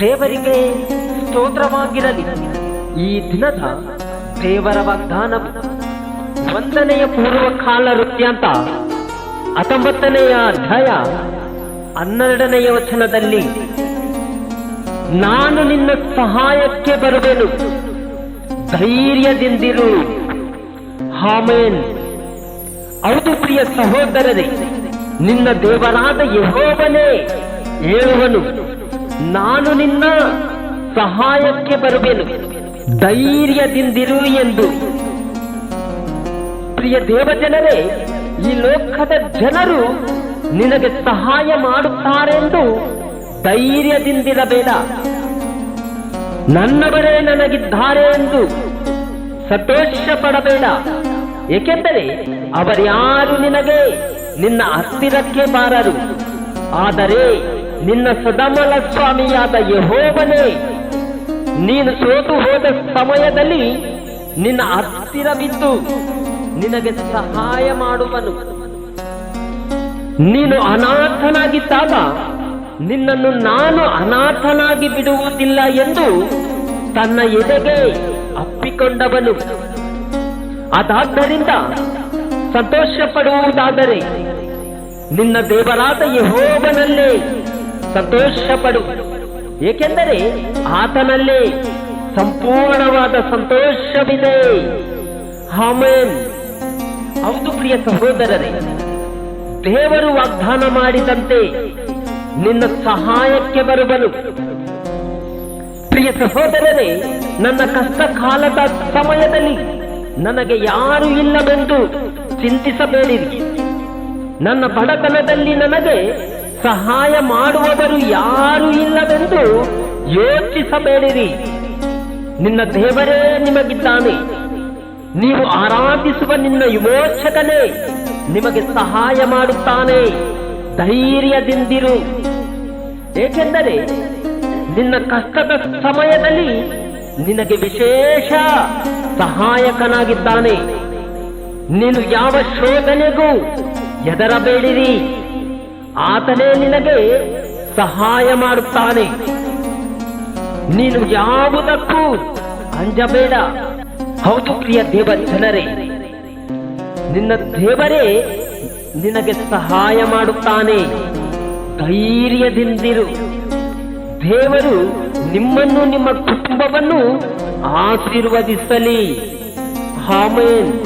ದೇವರಿಗೆ ಸ್ತೋತ್ರವಾಗಿರಲಿ. ಈ ದಿನದ ದೇವರ ವಾಗ್ದಾನ ಒಂದನೆಯ ಪೂರ್ವ ಕಾಲ ವೃತ್ತಾಂತ, ಹತ್ತೊಂಬತ್ತನೆಯ ಅಧ್ಯಾಯ ಹನ್ನೆರಡನೆಯ ವಚನದಲ್ಲಿ, ನಾನು ನಿನ್ನ ಸಹಾಯಕ್ಕೆ ಬರುವೆನು. ಧೈರ್ಯದಿಂದಿರು. ಹಾಮೇನ್ ಹೌದು ಪ್ರಿಯ ಸಹೋದರರೇ, ನಿನ್ನ ದೇವರಾದ ಯಹೋವನೇ, ಹೇಳುವನು, ನಾನು ನಿನ್ನ ಸಹಾಯಕ್ಕೆ ಬರುವೆನು. ಧೈರ್ಯದಿಂದಿರು ಎಂದು. ಪ್ರಿಯ ದೇವಜನರೇ, ಈ ಲೋಕದ ಜನರು ನಿನಗೆ ಸಹಾಯ ಮಾಡುತ್ತಾರೆಂದು ಧೈರ್ಯದಿಂದಿರಬೇಡ. ನನ್ನವರೇ ನನಗಿದ್ದಾರೆ ಎಂದು ಸಂತೋಷ ಪಡಬೇಡ ಏಕೆಂದರೆ ಅವರ್ಯಾರು ನಿನಗೆ ನಿನ್ನ ಹತ್ತಿರಕ್ಕೆ ಬಾರರು. ಆದರೆ ನಿನ್ನ ಸದಮಲ ಸ್ವಾಮಿಯಾದ ಯಹೋವನೇ, ನೀನು ಸೋತು ಹೋದ ಸಮಯದಲ್ಲಿ ನಿನ್ನ ಹತ್ತಿರ ಬಿದ್ದು ನಿನಗೆ ಸಹಾಯ ಮಾಡುವನು. ನೀನು ಅನಾಥನಾಗಿದ್ದಾಗ ನಿನ್ನನ್ನು ನಾನು ಅನಾಥನಾಗಿ ಬಿಡುವುದಿಲ್ಲ ಎಂದು ತನ್ನ ಎದೆಗೆ ಅಪ್ಪಿಕೊಂಡವನು. ಅದಾದ್ದರಿಂದ ಸಂತೋಷ ಪಡುವುದಾದರೆ ನಿನ್ನ ದೇವರಾದ ಯಹೋಬನಲ್ಲೇ ಸಂತೋಷ ಪಡು ಏಕೆಂದರೆ ಆತನಲ್ಲೇ ಸಂಪೂರ್ಣವಾದ ಸಂತೋಷವಿದೆ. ಹಮೇನ್ ಹೌದು ಪ್ರಿಯ ಸಹೋದರರೇ, ದೇವರು ವಾಗ್ದಾನ ಮಾಡಿದಂತೆ ನಿನ್ನ ಸಹಾಯಕ್ಕೆ ಬರುವನು. ಪ್ರಿಯ ಸಹೋದರರೇ, ನನ್ನ ಕಷ್ಟ ಕಾಲದ ಸಮಯದಲ್ಲಿ ನನಗೆ ಯಾರು ಇಲ್ಲವೆಂದು ಚಿಂತಿಸಬೇಡಿರಿ. ನನ್ನ ಬಡತನದಲ್ಲಿ ನನಗೆ ಸಹಾಯ ಮಾಡುವವರು ಯಾರು ಇಲ್ಲವೆಂದು ಯೋಚಿಸಬೇಡಿರಿ. ನಿನ್ನ ದೇವರೇ ನಿಮಗಿದ್ದಾನೆ. ನೀವು ಆರಾಧಿಸುವ ನಿನ್ನ ವಿಮೋಚಕನೇ ನಿಮಗೆ ಸಹಾಯ ಮಾಡುತ್ತಾನೆ. ಧೈರ್ಯದಿಂದಿರು. ಏಕೆಂದರೆ ನಿನ್ನ ಕಷ್ಟದ ಸಮಯದಲ್ಲಿ ನಿನಗೆ ವಿಶೇಷ ಸಹಾಯಕನಾಗಿದ್ದಾನೆ. ನೀನು ಯಾವ ಶೋಧನೆಗೂ ಎದರಬೇಡಿರಿ ಆತನೇ ನಿನಗೆ ಸಹಾಯ ಮಾಡುತ್ತಾನೆ. ನೀನು ಯಾವುದಕ್ಕೂ ಅಂಜಬೇಡ. ಹೌದು ಪ್ರಿಯ ದೇವ ಜನರೇ ನಿನ್ನ ದೇವರೇ ನಿನಗೆ ಸಹಾಯ ಮಾಡುತ್ತಾನೆ. ಧೈರ್ಯದಿಂದಿರು. ದೇವರು ನಿಮ್ಮನ್ನು ನಿಮ್ಮ ಕುಟುಂಬವನ್ನು ಆಶೀರ್ವದಿಸಲಿ. ಆಮೇನ್.